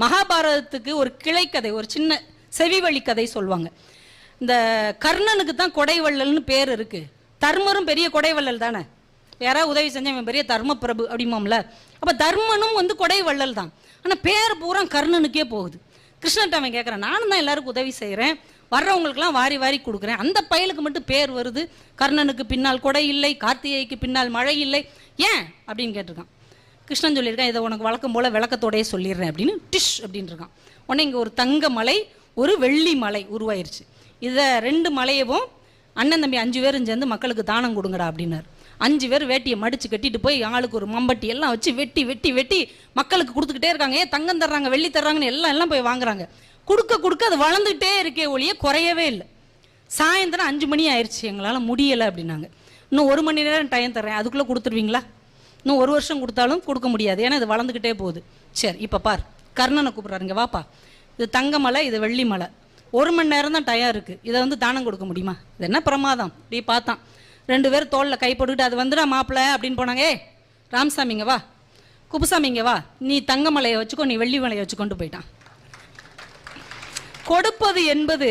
மகாபாரதத்துக்கு ஒரு கிளைக்கதை ஒரு சின்ன செவிவழி கதை சொல்லுவாங்க இந்த கர்ணனுக்கு தான் கொடைவள்ளல்னு பேர் இருக்கு. தர்மரும் பெரிய கொடைவள்ளல் தானே? யாராவது உதவி செஞ்சவன் பெரிய தர்ம பிரபு அப்படிமாம்ல அப்போ தர்மனும் வந்து கொடைவள்ளல் தான். ஆனால் பேர் பூரா கர்ணனுக்கே போகுது. கிருஷ்ணன்ட்ட அவன் கேட்குறான் நானும் தான் எல்லாருக்கும் உதவி செய்கிறேன் வர்றவங்களுக்குலாம் வாரி வாரி கொடுக்குறேன். அந்த பயலுக்கு மட்டும் பேர் வருது. கர்ணனுக்கு பின்னால் கொடை இல்லை கார்த்திகைக்கு பின்னால் மழை இல்லை. ஏன்? அப்படின்னு கேட்டிருக்கான். கிருஷ்ணன் சொல்லியிருக்கான் இதை உனக்கு வழக்கம் போல் விளக்கத்தோடையே சொல்லிடுறேன் அப்படின்னு டிஷ் அப்படின்னு இருக்கான். உடனே இங்கே ஒரு தங்க மலை ஒரு வெள்ளி மலை உருவாயிருச்சு. இதை ரெண்டு மலையவும் அண்ணன் தம்பி அஞ்சு பேரும் சேர்ந்து மக்களுக்கு தானம் கொடுங்கடா அப்படின்னாரு. அஞ்சு பேர் வேட்டியை மடித்து கட்டிட்டு போய் ஆளுக்கு ஒரு மம்பட்டி எல்லாம் வச்சு வெட்டி வெட்டி வெட்டி மக்களுக்கு கொடுத்துக்கிட்டே இருக்காங்க. ஏன் தங்கம் தர்றாங்க வெள்ளி தர்றாங்கன்னு எல்லாம் எல்லாம் போய் வாங்குறாங்க. கொடுக்க கொடுக்க அது வளர்ந்துக்கிட்டே இருக்கே ஒழிய குறையவே இல்லை. சாயந்தரம் அஞ்சு மணி ஆயிடுச்சு எங்களால் முடியலை அப்படின்னாங்க. இன்னும் ஒரு மணி நேரம் டைம் தர்றேன். அதுக்குள்ளே கொடுத்துருவீங்களா? இன்னும் ஒரு வருஷம் கொடுத்தாலும் கொடுக்க முடியாது. ஏன்னா இது வளர்ந்துக்கிட்டே போகுது. சரி இப்போ பார். கர்ணனை கூப்பிட்றாருங்க வாப்பா. இது தங்க மலை இது வெள்ளி மலை. ஒரு மணி நேரம் தான் டயம் இருக்குது இதை வந்து தானம் கொடுக்க முடியுமா? இது என்ன பிரமாதம்? இப்படி பார்த்தான். ரெண்டு பேரும் தோளில் கை போட்டுக்கிட்டு அது வந்துடா மாப்பிள்ளை அப்படின்னு போனாங்க. ஏ ராமசாமிங்க வா. குப்புசாமிங்க வா. நீ தங்க மலையை வச்சுக்கோ நீ வெள்ளி மலையை வச்சு கொண்டு போயிட்டான். கொடுப்பது என்பது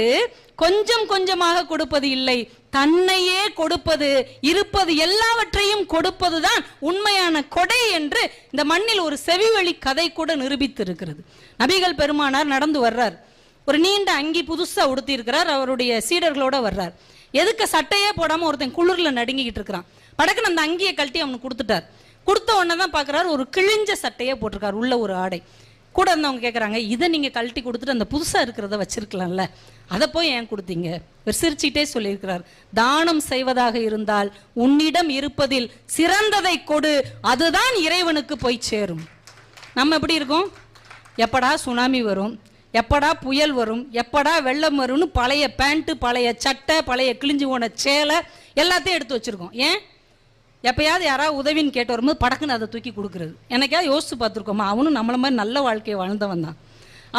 கொஞ்சம் கொஞ்சமாக கொடுப்பது இல்லை. தன்னையே கொடுப்பது இருப்பது எல்லாவற்றையும் கொடுப்பதுதான் உண்மையான கொடை என்று இந்த மண்ணில் ஒரு செவிவழி கதை கூட நிரூபித்து இருக்கிறது நபிகள் பெருமானார் நடந்து வர்றார். ஒரு நீண்ட அங்கி புதுசாக உடுத்தி இருக்கிறார் அவருடைய சீடர்களோட வர்றார். எதுக்கு சட்டையே போடாமல் ஒருத்தன் குளிரில் நடுங்கிக்கிட்டு இருக்கிறான்? படக்குன்னு அந்த அங்கியை கழட்டி அவனுக்கு கொடுத்துட்டார். கொடுத்த உடனே தான் பார்க்கறாரு ஒரு கிழிஞ்ச சட்டையே போட்டிருக்கார் உள்ள ஒரு ஆடை. கூட இருந்தவங்க கேட்குறாங்க இதை நீங்கள் கழட்டி கொடுத்துட்டு அந்த புதுசாக இருக்கிறத வச்சுருக்கலாம்ல. அதை போய் ஏன் கொடுத்தீங்க? இவர் சிரிச்சிட்டே சொல்லியிருக்கிறார். தானம் செய்வதாக இருந்தால் உன்னிடம் இருப்பதில் சிறந்ததை கொடு அதுதான் இறைவனுக்கு போய் சேரும். நம்ம எப்படி இருக்கோம்? எப்படா சுனாமி வரும் எப்படா புயல் வரும் எப்படா வெள்ளம் வரும்னு பழைய பேண்ட்டு பழைய சட்டை பழைய கிழிஞ்சு போன சேலை எல்லாத்தையும் எடுத்து வச்சுருக்கோம். ஏன்? எப்பயாவது யாராவது உதவின்னு கேட்டு வரும்போது படக்குன்னு அதை தூக்கி கொடுக்குறது. எனக்காவது யோசித்து பார்த்துருக்கோமா? அவனும் நம்மளை மாதிரி நல்ல வாழ்க்கையை வாழ்ந்தவன் தான்.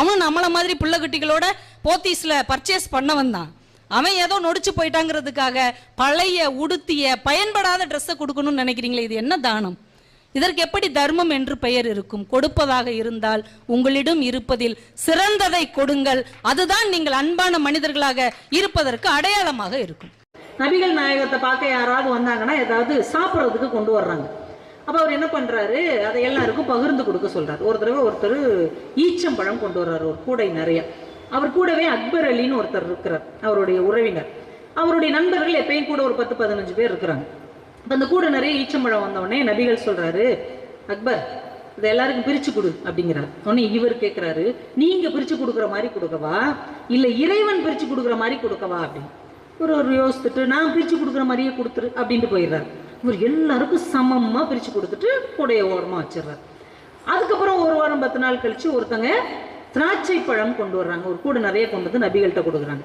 அவனும் நம்மளை மாதிரி பிள்ளை குட்டிகளோட போத்தீஸில் பர்ச்சேஸ் பண்ணவன் தான். அவன் ஏதோ நொடிச்சு போயிட்டாங்கிறதுக்காக பழைய உடுத்திய பயன்படாத ட்ரெஸ்ஸை கொடுக்கணும்னு நினைக்கிறீங்களே இது என்ன தானம்? இதற்கு எப்படி தர்மம் என்று பெயர் இருக்கும்? கொடுப்பதாக இருந்தால் உங்களிடம் இருப்பதில் சிறந்ததை கொடுங்கள். அதுதான் நீங்கள் அன்பான மனிதர்களாக இருப்பதற்கு அடையாளமாக இருக்கும். நபிகள் நாயகத்தை பார்க்க யாராவது வந்தாங்கன்னா ஏதாவது சாப்பிட்றதுக்கு கொண்டு வர்றாங்க. அப்போ அவர் என்ன பண்றாரு? அதை எல்லாருக்கும் பகிர்ந்து கொடுக்க சொல்றாரு. ஒரு தடவை ஒருத்தர் ஈச்சம்பழம் கொண்டு வர்றாரு. ஒரு கூடை நிறைய. அவர் கூடவே அக்பர் அலின்னு ஒருத்தர் இருக்கிறார் அவருடைய உறவினர். அவருடைய நண்பர்கள் எப்பயும் கூட ஒரு பத்து பதினஞ்சு பேர் இருக்கிறாங்க. இப்போ அந்த கூட நிறைய ஈச்சம்பழம் வந்தவுடனே நபிகள் சொல்கிறாரு அக்பர் இதை எல்லாருக்கும் பிரிச்சு கொடு அப்படிங்கிறார். உடனே இவர் கேட்குறாரு நீங்கள் பிரித்து கொடுக்குற மாதிரி கொடுக்கவா? இல்லை இறைவன் பிரித்து கொடுக்குற மாதிரி கொடுக்கவா? அப்படின்னு. ஒரு ஒரு யோசித்துட்டு நான் பிரித்து கொடுக்குற மாதிரியே கொடுத்துரு அப்படின்ட்டு போயிடுறாரு. இவர் எல்லாருக்கும் சமமாக பிரித்து கொடுத்துட்டு கூடைய ஓரமாக வச்சிடுறாரு. அதுக்கப்புறம் ஒரு வாரம் பத்து நாள் கழித்து ஒருத்தங்க திராட்சை பழம் கொண்டு வர்றாங்க. ஒரு கூட நிறைய கொண்டு வந்து நபிகள்கிட்ட கொடுக்குறாங்க.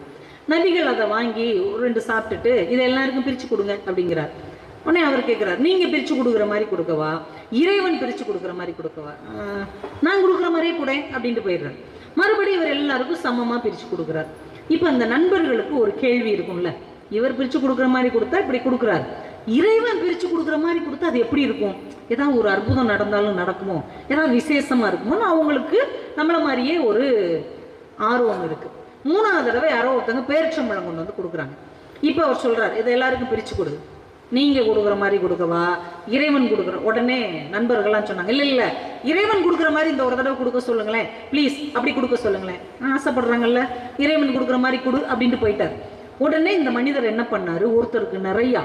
நபிகள் அதை வாங்கி ஒரு ரெண்டு சாப்பிட்டுட்டு இதை எல்லாருக்கும் பிரித்து கொடுங்க அப்படிங்கிறார். உடனே அவர் கேட்குறாரு நீங்கள் பிரித்து கொடுக்குற மாதிரி கொடுக்கவா? இறைவன் பிரித்து கொடுக்குற மாதிரி கொடுக்கவா? நான் கொடுக்குற மாதிரியே கூட அப்படின்ட்டு போயிடுறாரு. மறுபடியும் இவர் எல்லாருக்கும் சமமாக பிரித்து கொடுக்குறாரு. இப்போ அந்த நண்பர்களுக்கு ஒரு கேள்வி இருக்கும்ல. இவர் பிரித்து கொடுக்குற மாதிரி கொடுத்தா இப்படி கொடுக்குறாரு. இறைவன் பிரித்து கொடுக்குற மாதிரி கொடுத்தா அது எப்படி இருக்கும்? ஏதாவது ஒரு அற்புதம் நடந்தாலும் நடக்குமோ? ஏதாவது விசேஷமாக இருக்குமோன்னு அவங்களுக்கு நம்மளை மாதிரியே ஒரு ஆர்வம் இருக்குது மூணாவது தடவை யாரோ ஒருத்தங்க பேரிச்சம்பழம் கொண்டு வந்து கொடுக்குறாங்க. இப்போ அவர் சொல்கிறார் இதை எல்லாருக்கும் பிரித்து கொடு. நீங்கள் கொடுக்குற மாதிரி கொடுக்கவா? இறைவன் கொடுக்குற உடனே நண்பர்கள்லாம் சொன்னாங்க இல்லை இல்லை இறைவன் கொடுக்குற மாதிரி இந்த ஒரு தடவை கொடுக்க சொல்லுங்களேன் ப்ளீஸ் அப்படி கொடுக்க சொல்லுங்களேன். ஆசைப்படுறாங்கல்ல இறைவன் கொடுக்குற மாதிரி கொடு அப்படின்ட்டு போயிட்டார். உடனே இந்த மனிதர் என்ன பண்ணாரு? ஒருத்தருக்கு நிறையா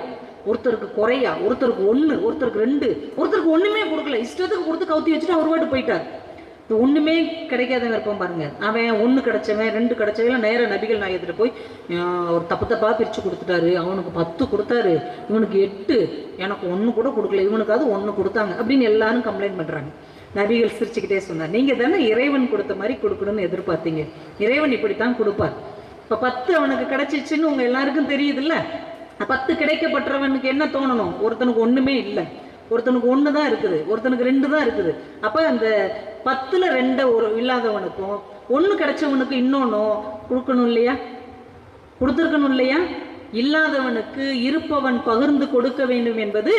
ஒருத்தருக்கு குறையா ஒருத்தருக்கு ஒன்று ஒருத்தருக்கு ரெண்டு ஒருத்தருக்கு ஒன்றுமே கொடுக்கல இஷ்டத்துக்கு கொடுத்து கவுத்தி வச்சுட்டு அவர் பாட்டு போயிட்டார். ஒன்றுமே கிடைக்காதவங்க இருப்போம் பாருங்கள் அவன் ஒன்று கிடைச்சவன் ரெண்டு கிடைச்சவன் நேராக நபிகள் நாயகத்தில் போய் ஒரு தப்பு தப்பாக பிரித்து கொடுத்துட்டாரு. அவனுக்கு பத்து கொடுத்தாரு. இவனுக்கு எட்டு. எனக்கு ஒன்று கூட கொடுக்கல. இவனுக்காவது ஒன்று கொடுத்தாங்க. அப்படின்னு எல்லாரும் கம்ப்ளைண்ட் பண்ணுறாங்க நபிகள் சிரிச்சுக்கிட்டே சொன்னார் நீங்கள் தானே இறைவன் கொடுத்த மாதிரி கொடுக்கணும்னு எதிர்பார்த்தீங்க. இறைவன் இப்படித்தான் கொடுப்பார். இப்போ பத்து அவனுக்கு கிடைச்சிச்சுன்னு உங்கள் எல்லாருக்கும் தெரியுதுல்ல? பத்து கிடைக்கப்பட்டவனுக்கு என்ன தோணணும்? ஒருத்தனுக்கு ஒன்றுமே இல்லை. ஒருத்தனுக்கு ஒன்று தான் இருக்குது. ஒருத்தனுக்கு ரெண்டு தான் இருக்குது. அப்போ அந்த பத்தில் ரெண்டை ஒரு இல்லாதவனுக்கும் ஒன்று கிடைச்சவனுக்கு இன்னொன்னும் கொடுக்கணும் இல்லையா? கொடுத்துருக்கணும் இல்லையா? இல்லாதவனுக்கு இருப்பவன் பகிர்ந்து கொடுக்க வேண்டும் என்பது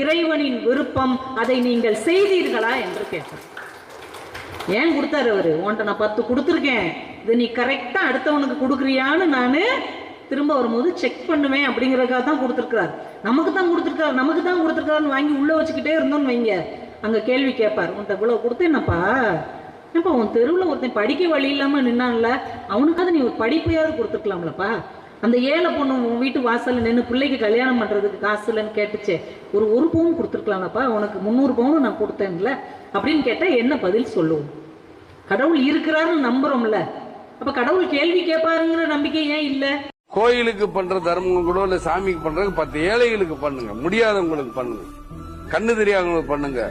இறைவனின் விருப்பம். அதை நீங்கள் செய்தீர்களா என்று கேட்டார் ஏன் கொடுத்தாரு அவரு? உன்ட்ட நான் பத்து கொடுத்துருக்கேன். இது நீ கரெக்டா அடுத்தவனுக்கு கொடுக்குறியான்னு நானு திரும்ப வரும்போது செக் பண்ணுவேன் அப்படிங்கறதுக்காக தான் கொடுத்துருக்காரு நமக்கு தான் கொடுத்துருக்காரு நமக்கு தான் கொடுத்துருக்காருன்னு வாங்கி உள்ள வச்சுக்கிட்டே இருந்தோம்னு வைங்க. அங்கே கேள்வி கேட்பார் உன்கிட்ட இவ்வளோ கொடுத்தேனப்பா. என்னப்பா உன் தெருவில் ஒருத்தன் படிக்க வழி இல்லாமல் நின்னான்ல. அவனுக்காவது நீ ஒரு படிப்பையாவது கொடுத்துருக்கலாம்லப்பா. அந்த ஏழை பொண்ணு உன் வீட்டு வாசலில் நின்று பிள்ளைக்கு கல்யாணம் பண்ணுறதுக்கு காசு இல்லைன்னு கேட்டுச்சே. ஒரு ஒரு பவுன் கொடுத்துருக்கலாம்லப்பா. உனக்கு முந்நூறு பவுன் நான் கொடுத்தேன்ல. அப்படின்னு கேட்டால் என்ன பதில் சொல்லுவோம்? கடவுள் இருக்கிறாருன்னு நம்புறோம்ல. அப்போ கடவுள் கேள்வி கேட்பாருங்கிற நம்பிக்கை ஏன் இல்லை? கோயிலுக்கு பண்ற தர்மம் கூட இல்ல சாமிக்கு பண்றது பத்து ஏழைகளுக்கு பண்ணுங்க. முடியாதவங்களுக்கு பண்ணுங்க. கண்ணு தெரியாதவங்களுக்கு பண்ணுங்க.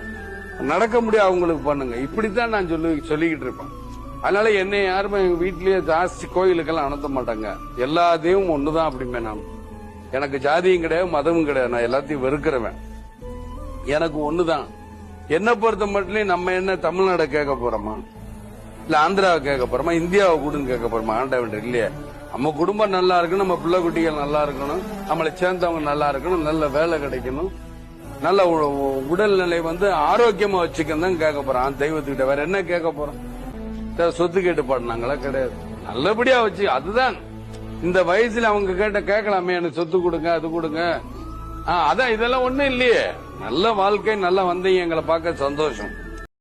நடக்க முடியும் அவங்களுக்கு பண்ணுங்க. இப்படித்தான் நான் சொல்லி சொல்லிக்கிட்டு இருப்பேன். அதனால என்னை யாருமே எங்க வீட்லயே ஜாஸ்தி கோயிலுக்கெல்லாம் அனுப்ப மாட்டாங்க. எல்லா தெய்வம் ஒண்ணுதான் அப்படிமே நான். எனக்கு ஜாதியும் கிடையாது மதமும் கிடையாது. நான் எல்லாத்தையும் வெறுக்கிறவன். எனக்கு ஒண்ணுதான். என்ன பொறுத்த மட்டும் நம்ம என்ன தமிழ்நாட கேட்க போறோமா? இல்ல ஆந்திராவை கேட்க போறோமா? இந்தியாவை கூடன்னு கேட்க போறோமா? ஆண்டவன் இல்லையே. நம்ம குடும்பம் நல்லா இருக்கணும் நம்ம பிள்ளை குட்டிகள் நல்லா இருக்கணும் நம்மளை சேர்ந்தவங்க நல்லா இருக்கணும் நல்ல வேலை கிடைக்கணும். நல்ல உ- உடல்நிலை வந்து ஆரோக்கியமா வச்சுக்கணும் தான் கேட்க போறான். தெய்வத்துக்கிட்ட வேற என்ன கேட்க போறோம்? சொத்து கேட்டு பாடினாங்களா கிடையாது. நல்லபடியா வச்சு அதுதான். இந்த வயசுல அவங்க கேட்ட கேட்கலாமே எனக்கு சொத்து கொடுங்க அது கொடுங்க. அதான் இதெல்லாம் ஒண்ணும் இல்லையே. நல்ல வாழ்க்கை நல்லா வந்தீங்க எங்களை பார்க்க சந்தோஷம்.